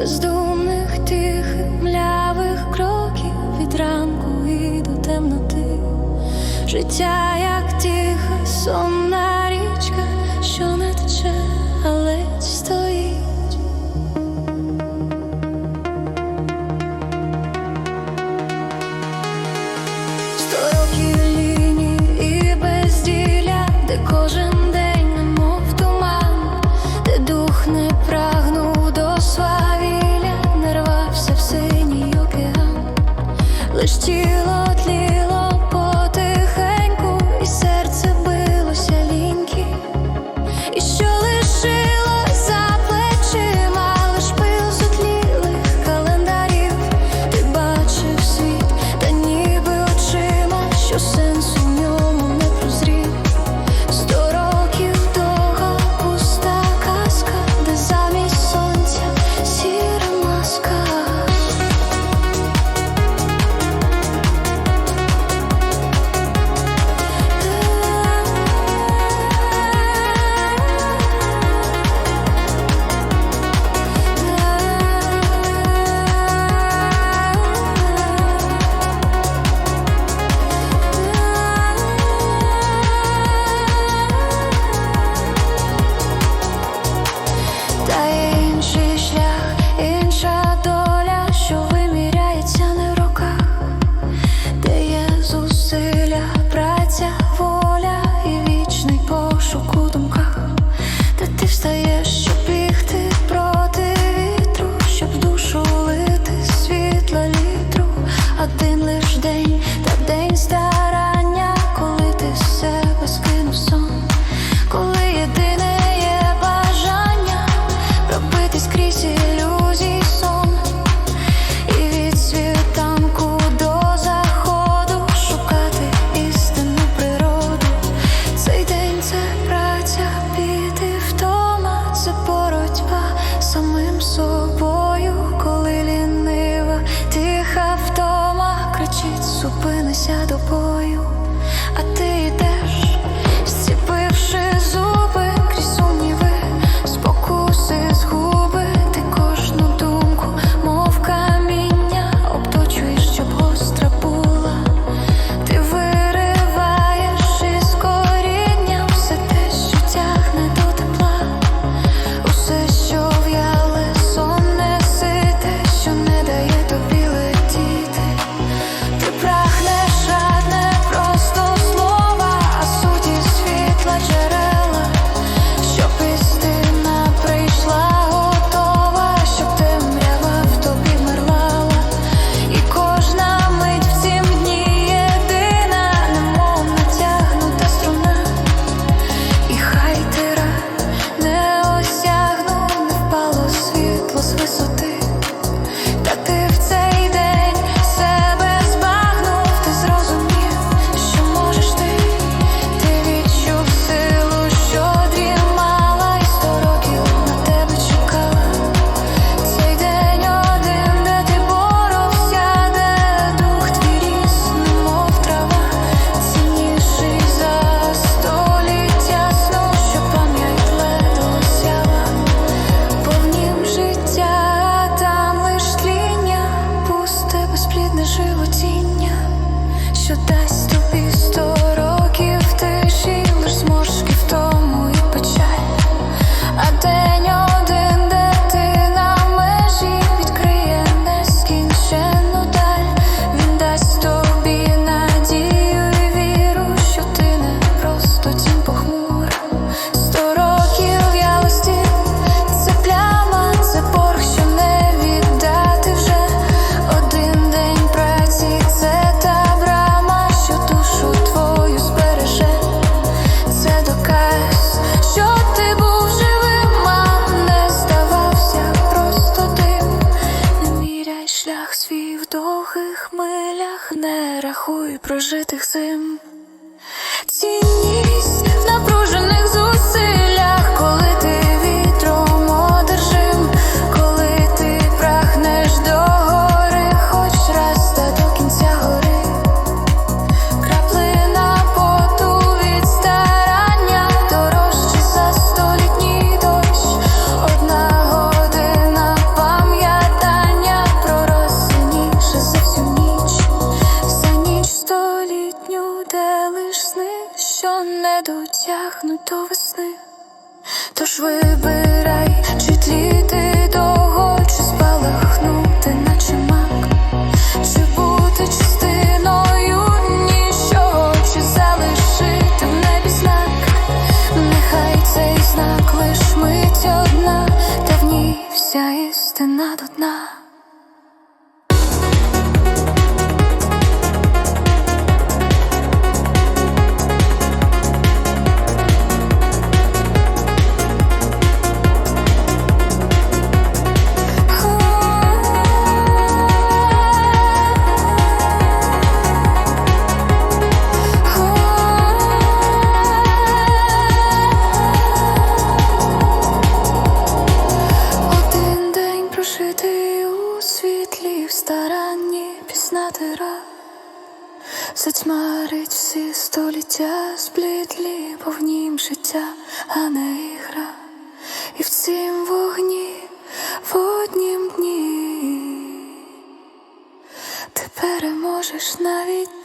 бездумних тихих млявих кроків від ранку і до темноти, життя, як тиха, сонна річка, що не тече, але стоїть. Сто років лінії і безділя, де кожен день. лиш тіло. животіння, що дасть. прожитих сил. безодню, де лиш сни, що не дотягнуть до весни, тож вибирай, чи тліти. Старанні пізнати рад. Затьмарить всі століття сплітлі, бо в нім життя, а не ігра. І в цім вогні в однім дні ти переможеш навіть